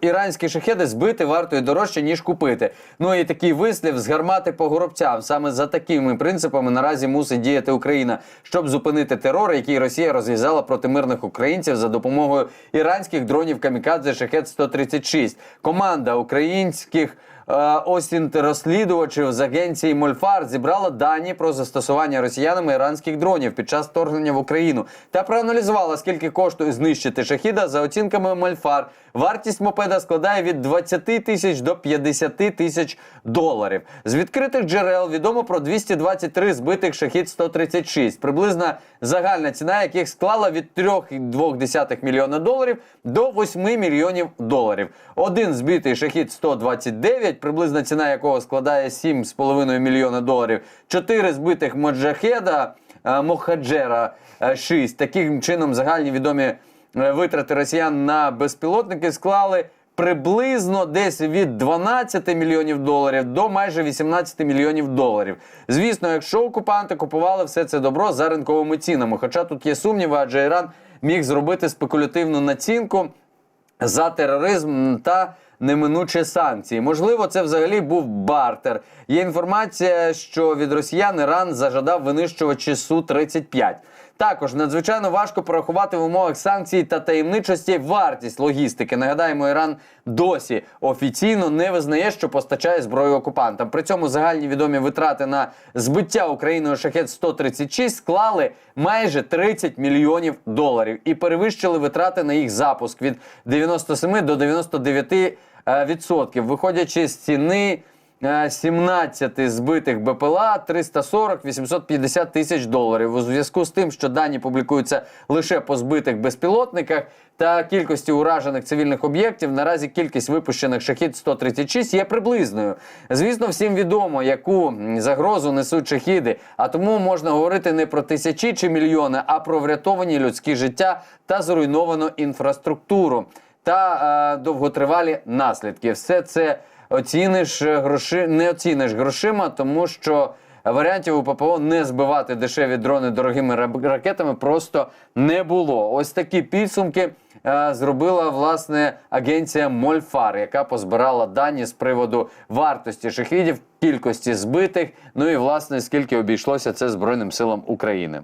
іранські шахеди збити вартою дорожче ніж купити. Ну і такий вислів з гармати по горобцям. Саме за такими принципами наразі мусить діяти Україна, щоб зупинити терор, який Росія розв'язала проти мирних українців за допомогою іранських дронів камікадзе шахет 136 Команда українських. Е, розслідувачів з агенції Мольфар зібрала дані про застосування росіянами іранських дронів під час вторгнення в Україну та проаналізувала, скільки коштує знищити шахіда за оцінками Мольфар. Вартість мопеда складає від 20 тисяч до 50 тисяч доларів. З відкритих джерел відомо про 223 збитих шахід 136. Приблизна загальна ціна яких склала від 3,2 мільйона доларів до 8 мільйонів доларів. Один збитий шахід 129, приблизна ціна якого складає 7,5 мільйона доларів. Чотири збитих моджахеда е, Мохаджера 6. Таким чином загальні відомі е, витрати росіян на безпілотники склали приблизно десь від 12 мільйонів доларів до майже 18 мільйонів доларів. Звісно, якщо окупанти купували все це добро за ринковими цінами, хоча тут є сумніви, адже Іран міг зробити спекулятивну націнку за тероризм та неминучі санкції. Можливо, це взагалі був бартер. Є інформація, що від росіян Іран зажадав винищувачі Су-35. Також надзвичайно важко порахувати в умовах санкцій та таємничості вартість логістики. Нагадаємо, Іран досі офіційно не визнає, що постачає зброю окупантам. При цьому загальні відомі витрати на збиття Україною шахет 136 склали майже 30 мільйонів доларів і перевищили витрати на їх запуск від 97 до 99 е, відсотків, виходячи з ціни. Е, 17 збитих БПЛА 340-850 тисяч доларів. У зв'язку з тим, що дані публікуються лише по збитих безпілотниках та кількості уражених цивільних об'єктів, наразі кількість випущених шахід 136 є приблизною. Звісно, всім відомо, яку загрозу несуть шахіди, а тому можна говорити не про тисячі чи мільйони, а про врятовані людські життя та зруйновану інфраструктуру та е, довготривалі наслідки. Все це оціниш гроші, не оціниш грошима, тому що варіантів у ППО не збивати дешеві дрони дорогими ракетами просто не було. Ось такі підсумки е, зробила власне агенція Мольфар, яка позбирала дані з приводу вартості шахідів, кількості збитих. Ну і власне скільки обійшлося це Збройним силам України.